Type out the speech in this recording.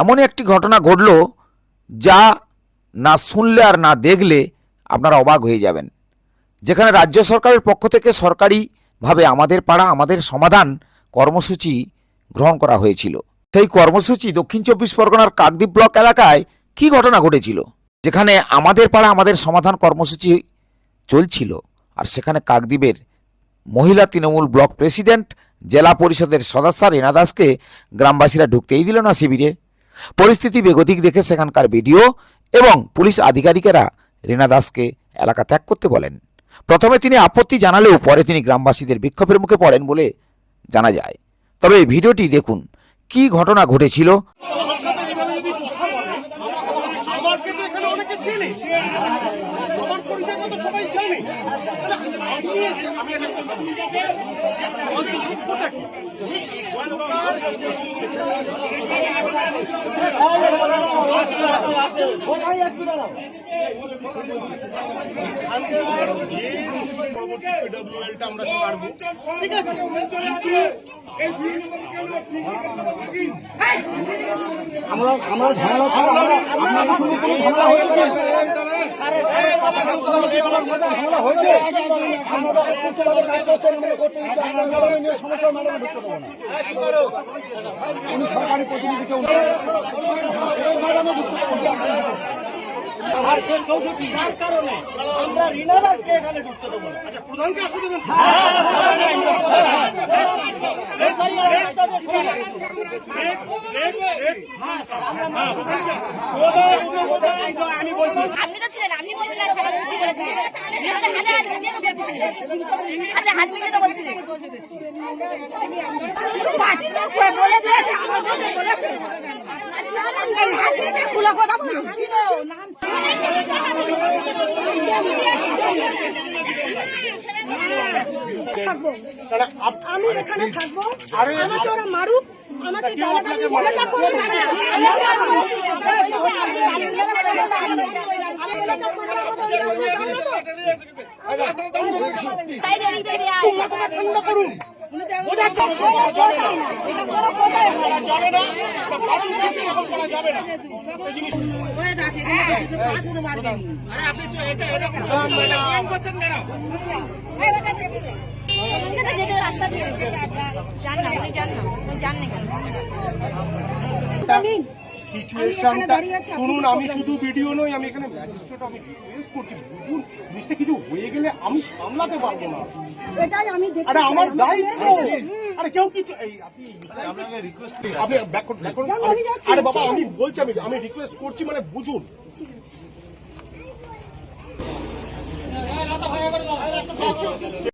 এমনই একটি ঘটনা ঘটল যা না শুনলে আর না দেখলে আপনারা অবাক হয়ে যাবেন। যেখানে রাজ্য সরকারের পক্ষ থেকে সরকারিভাবে আমাদের পাড়া, আমাদের সমাধান কর্মসূচি গ্রহণ করা হয়েছিল। সেই কর্মসূচি দক্ষিণ চব্বিশ পরগনার কাকদ্বীপ ব্লক এলাকায় কি ঘটনা ঘটেছিল? যেখানে আমাদের পাড়া, আমাদের সমাধান কর্মসূচি চলছিল আর সেখানে কাকদ্বীপের মহিলা তৃণমূল ব্লক প্রেসিডেন্ট, জেলা পরিষদের সদস্য রেনা দাসকে গ্রামবাসীরা ঢুকতেই দিল না শিবিরে। পরিস্থিতি বেগতিক দেখে সেখানকার ভিডিও এবং পুলিশ আধিকারিকেরা রেনা দাসকে এলাকা ত্যাগ করতে বলেন। প্রথমে তিনি আপত্তি জানালেও পরে তিনি গ্রামবাসীদের বিক্ষোভের মুখে পড়েন বলে জানা যায়। তবে এই ভিডিওটি দেখুন, কি ঘটনা ঘটেছিল? আমি আমার পারব ঠিক আছে আমরা আমরা ঝামেলা ছাড়া আমরা আপনাদের সঙ্গে কোনো ঝামেলা হয়েছে ঝামেলা হয়েছে আমরা সুস্থভাবে কাজ করছেন আমরা করতে দিচ্ছি আমরা সমস্যা ম্যাডামে ঢুকতে দেবো না উনি সরকারি প্রতিনিধি কেউ না। এই ম্যাডামে ঢুকতে দেবো আচ্ছা প্রধানকে আসতে দেবেন? আপনি তো ছিলেন আপনি বলছিলেন। খুলে কথা বলছি আমি এখানে থাকব আরে আমাকে ওরা মারুক আমাকে ঠান্ডা করুন যাবে না বা এখন করা যাবে না হয়ে গেছে, এখানে দুটো পাশ হতে পারবে না। এখানে যেতে রাস্তা দিয়ে জান না উনি জান না উনি জান না কেন আমি সিচুয়েশনটা আপনি শুনুন? শুধু ভিডিও নই আমি এখানে ম্যাজিস্ট্রেট আমি রিকোয়েস্ট করছি বুঝুন জিনিসটা কিছু হয়ে গেলে আমি সামলাতে পারব না এটাই আমি। আমার দায়িত্ব। আরে কেউ কিছু এই আপনি আপনি ব্যাক করুন ব্যাক করুন যান, আমি যাচ্ছি, আরে বাবা আমি বলছি আমি আমি রিকোয়েস্ট করছি মানে বুঝুন